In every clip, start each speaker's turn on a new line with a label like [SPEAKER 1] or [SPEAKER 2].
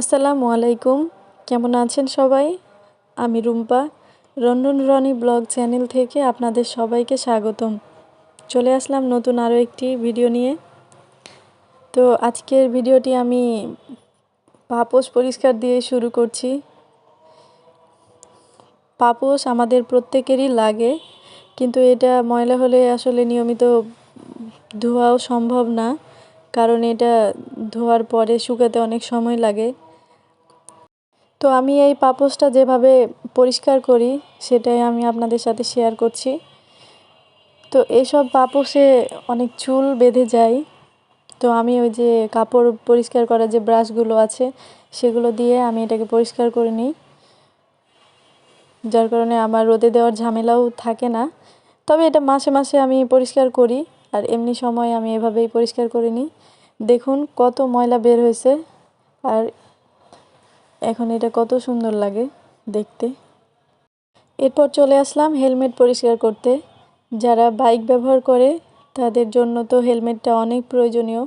[SPEAKER 1] আসসালামু আলাইকুম। কেমন আছেন সবাই? আমি রুম্পা, রন্ধন রনি ব্লগ চ্যানেল থেকে আপনাদের সবাইকে স্বাগতম। চলে আসলাম নতুন আরও একটি ভিডিও নিয়ে। তো আজকের ভিডিওটি আমি পাপোশ পরিষ্কার দিয়ে শুরু করছি। পাপোশ আমাদের প্রত্যেকেরই লাগে, কিন্তু এটা ময়লা হলে আসলে নিয়মিত ধোয়াও সম্ভব না, কারণ এটা ধোয়ার পরে শুকাতে অনেক সময় লাগে। তো আমি এই পাপোশটা যেভাবে পরিষ্কার করি, সেটাই আমি আপনাদের সাথে শেয়ার করছি। তো এইসব পাপোশে অনেক চুল বেঁধে যায়। তো আমি ওই যে কাপড় পরিষ্কার করার যে ব্রাশগুলো আছে, সেগুলো দিয়ে আমি এটাকে পরিষ্কার করে নিই। যার কারণে আমার রোদে দেওয়ার ঝামেলাও থাকে না। তবে এটা মাসে মাসে আমি পরিষ্কার করি, আর এমনি সময় আমি এভাবেই পরিষ্কার করে নিই। দেখুন কত ময়লা বের হয়েছে, আর এখন এটা কত সুন্দর লাগে দেখতে। এরপর চলে আসলাম হেলমেট পরিষ্কার করতে। যারা বাইক ব্যবহার করে, তাদের জন্য তো হেলমেটটা অনেক প্রয়োজনীয়।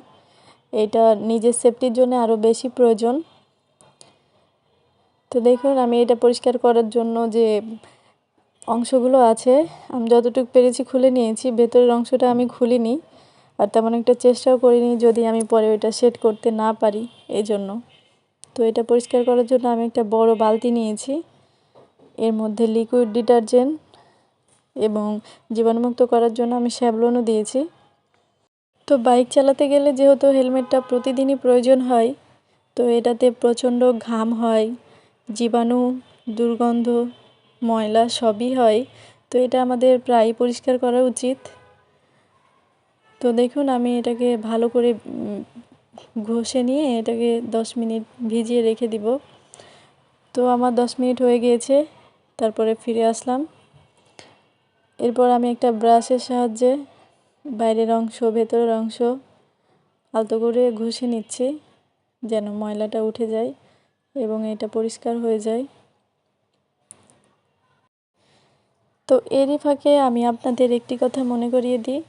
[SPEAKER 1] এটা নিজের সেফটির জন্য আরও বেশি প্রয়োজন। তো দেখুন, আমি এটা পরিষ্কার করার জন্য যে অংশগুলো আছে, আমি যতটুকু পেরেছি খুলে নিয়েছি। ভেতরের অংশটা আমি খুলিনি। আর তেমন একটা চেষ্টাও করিনি যদি আমি পরে ওইটা সেট করতে না পারি এই জন্য তো এটা পরিষ্কার করার জন্য আমি একটা বড় বালতি নিয়েছি। এর মধ্যে লিকুইড ডিটারজেন্ট এবং জীবাণুমুক্ত করার জন্য আমি শ্যাবলনও দিয়েছি। তো বাইক চালাতে গেলে যেহেতু হেলমেটটা প্রতিদিনই প্রয়োজন হয়, তো এটাতে প্রচণ্ড ঘাম হয়, জীবাণু, দুর্গন্ধ, ময়লা সবই হয়, তো এটা আমাদের প্রায় পরিষ্কার করা উচিত। তো দেখুন আমি এটাকে ভালো করে ঘষে নিয়ে এটাকে দশ মিনিট ভিজিয়ে রেখে দিব। তো আমার দশ মিনিট হয়ে গিয়েছে, তারপরে ফিরে আসলাম। এরপর আমি একটা ব্রাশের সাহায্যে বাইরের অংশ, ভেতরের অংশ আলতো করে ঘষে নিচ্ছি, যেন ময়লাটা উঠে যায় এবং এটা পরিষ্কার হয়ে যায়। তো এরই ফাঁকে আমি আপনাদের একটি কথা মনে করিয়ে দিই।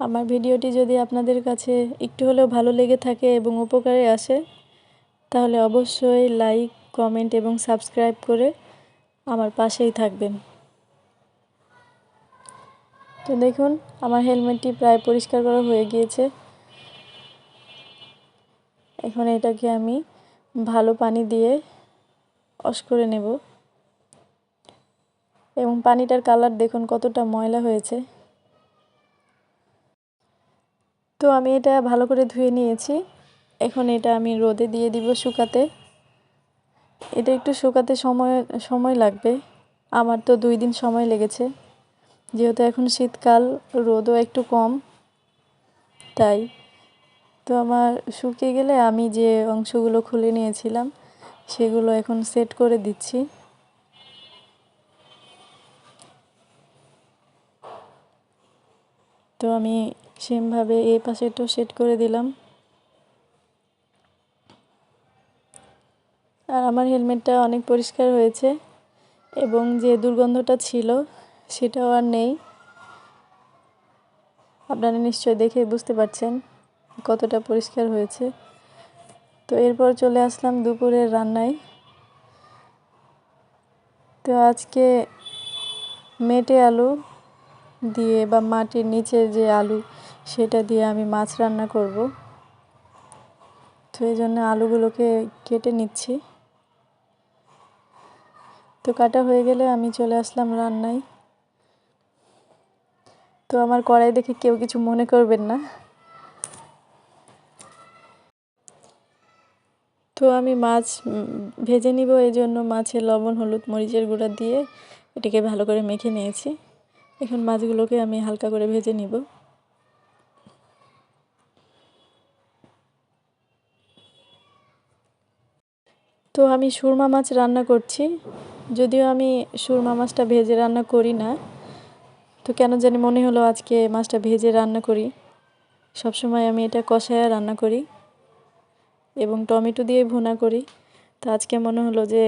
[SPEAKER 1] আমার ভিডিওটি যদি আপনাদের কাছে একটু হলেও ভালো লেগে থাকে এবং উপকারে আসে, তাহলে অবশ্যই লাইক, কমেন্ট এবং সাবস্ক্রাইব করে আমার পাশেই থাকবেন। তো দেখুন, আমার হেলমেটটি প্রায় পরিষ্কার করা হয়ে গিয়েছে। এখন এটাকে আমি ভালো পানি দিয়ে অস করে নেব। এবং পানিটার কালার দেখুন কতটা ময়লা হয়েছে। তো আমি এটা ভালো করে ধুয়ে নিয়েছি। এখন এটা আমি রোদে দিয়ে দিব শুকাতে। এটা একটু শুকাতে সময় সময় লাগবে। আমার তো দুই দিন সময় লেগেছে। যেহেতু এখন শীতকাল, রোদও একটু কম। তাই। তো আমার শুকিয়ে গেলে আমি যে অংশগুলো খুলে নিয়েছিলাম, সেগুলো এখন সেট করে দিচ্ছি। তো আমি সেমভাবে এই পাশেটাও সেট করে দিলাম। আর আমার হেলমেটটা অনেক পরিষ্কার হয়েছে এবং যে দুর্গন্ধটা ছিল সেটাও আর নেই। আপনারা নিশ্চয় দেখে বুঝতে পারছেন কতটা পরিষ্কার হয়েছে। তো এরপর চলে আসলাম দুপুরের রান্নায়। তো আজকে মেটে আলু দিয়ে বা মাটির নিচে যে আলু সেটা দিয়ে আমি মাছ রান্না করব। তো এই জন্য আলুগুলোকে কেটে নিচ্ছি। তো কাটা হয়ে গেলে আমি চলে আসলাম রান্নায়। তো আমার কড়াই দেখে কেউ কিছু মনে করবেন না। তো আমি মাছ ভেজে নিব, এই জন্য মাছের লবণ, হলুদ, মরিচের গুঁড়া দিয়ে এটাকে ভালো করে মেখে নিয়েছি। এখন মাছগুলোকে আমি হালকা করে ভেজে নিব। তো আমি সুরমা মাছ রান্না করছি। যদিও আমি সুরমা মাছটা ভেজে রান্না করি না। তো কেন জানি মনে হলো আজকে মাছটা ভেজে রান্না করি। সবসময় আমি এটা কষায়া রান্না করি এবং টমেটো দিয়ে ভুনা করি। তো আজকে মনে হলো যে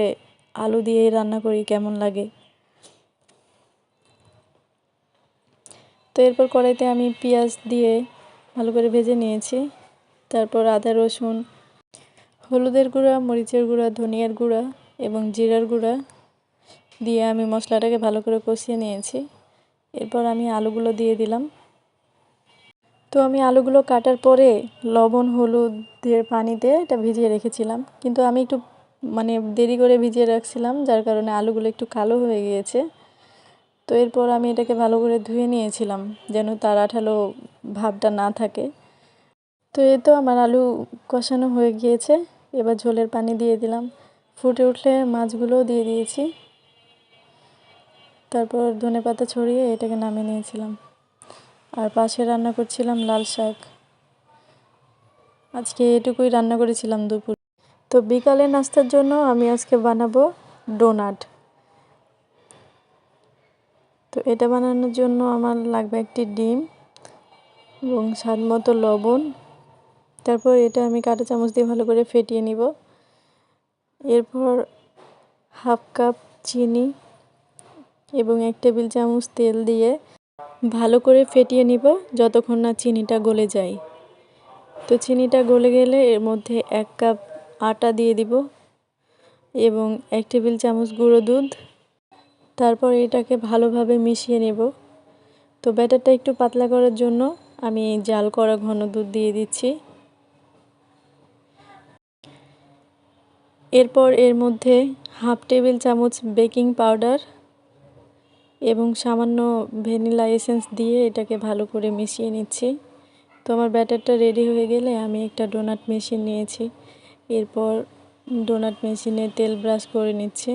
[SPEAKER 1] আলু দিয়ে রান্না করি, কেমন লাগে? তো এরপর কড়াইতে আমি পেঁয়াজ দিয়ে ভালো করে ভেজে নিয়েছি। তারপর আদা রসুন হলুদের গুঁড়া, মরিচের গুঁড়া, ধনিয়ার গুঁড়া এবং জিরার গুঁড়া দিয়ে আমি মশলাটাকে ভালো করে কষিয়ে নিয়েছি। এরপর আমি আলুগুলো দিয়ে দিলাম। তো আমি আলুগুলো কাটার পরে লবণ, হলুদের পানিতে এটা ভিজিয়ে রেখেছিলাম। কিন্তু আমি একটু মানে দেরি করে ভিজিয়ে রাখছিলাম, যার কারণে আলুগুলো একটু কালো হয়ে গিয়েছে। তো এরপর আমি এটাকে ভালো করে ধুয়ে নিয়েছিলাম, যেন তার আঠালো ভাবটা না থাকে। তো এ তো আমার আলু কষানো হয়ে গিয়েছে। এবার ঝোলের পানি দিয়ে দিলাম। ফুটে উঠলে মাছগুলোও দিয়ে দিয়েছি। তারপর ধনে পাতা ছড়িয়ে এটাকে নামিয়ে নিয়েছিলাম। আর পাশে রান্না করছিলাম লাল শাক। আজকে এটুকুই রান্না করেছিলাম দুপুর। তো বিকালে নাস্তার জন্য আমি আজকে বানাবো ডোনাট। তো এটা বানানোর জন্য আমার লাগবে একটি ডিম এবং স্বাদ মতো লবণ তারপর এটা আমি কাঁটা চামচ দিয়ে ভালো করে ফেটিয়ে নিব। এরপর হাফ কাপ চিনি এবং এক টেবিল চামচ তেল দিয়ে ভালো করে ফেটিয়ে নিব যতক্ষণ না চিনিটা গলে যায়। তো চিনিটা গলে গেলে এর মধ্যে এক কাপ আটা দিয়ে দিব এবং এক টেবিল চামচ গুঁড়ো দুধ। তারপর এটাকে ভালোভাবে মিশিয়ে নেব। তো ব্যাটারটা একটু পাতলা করার জন্য আমি জাল করা ঘন দুধ দিয়ে দিচ্ছি। এরপর এর মধ্যে হাফ টেবিল চামচ বেকিং পাউডার এবং সামান্য ভ্যানিলা এসেন্স দিয়ে এটাকে ভালো করে মিশিয়ে নিচ্ছি। তো আমার ব্যাটারটা রেডি হয়ে গেলে আমি একটা ডোনাট মেশিন নিয়েছি। এরপর ডোনাট মেশিনে তেল ব্রাশ করে নিচ্ছি।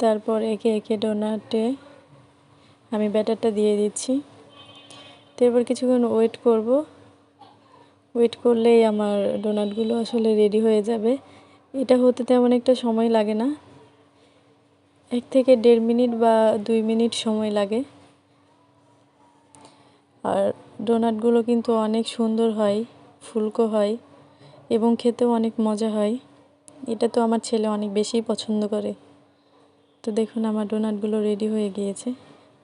[SPEAKER 1] তারপর একে একে ডোনাটে আমি ব্যাটারটা দিয়ে দিচ্ছি। তো এরপর কিছুক্ষণ ওয়েট করব। ওয়েট করলেই আমার ডোনাটগুলো আসলে রেডি হয়ে যাবে। এটা হতে তেমন একটা সময় লাগে না। এক থেকে দেড় মিনিট বা দুই মিনিট সময় লাগে। আর ডোনাটগুলো কিন্তু অনেক সুন্দর হয়, ফুলকো হয় এবং খেতেও অনেক মজা হয়। এটা তো আমার ছেলে অনেক বেশি পছন্দ করে। তো দেখুন আমার ডোনাটগুলো রেডি হয়ে গিয়েছে।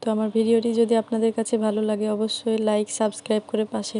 [SPEAKER 1] তো আমার ভিডিওটি যদি আপনাদের কাছে ভালো লাগে, অবশ্যই লাইক, সাবস্ক্রাইব করে পাশে